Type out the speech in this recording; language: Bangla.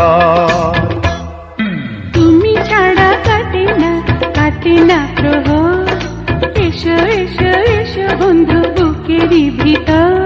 ঘর তুমি ছাড়া কাটে না কাটে না প্রহর। এসো এসো এসো বন্ধু বুকেরই ভিতর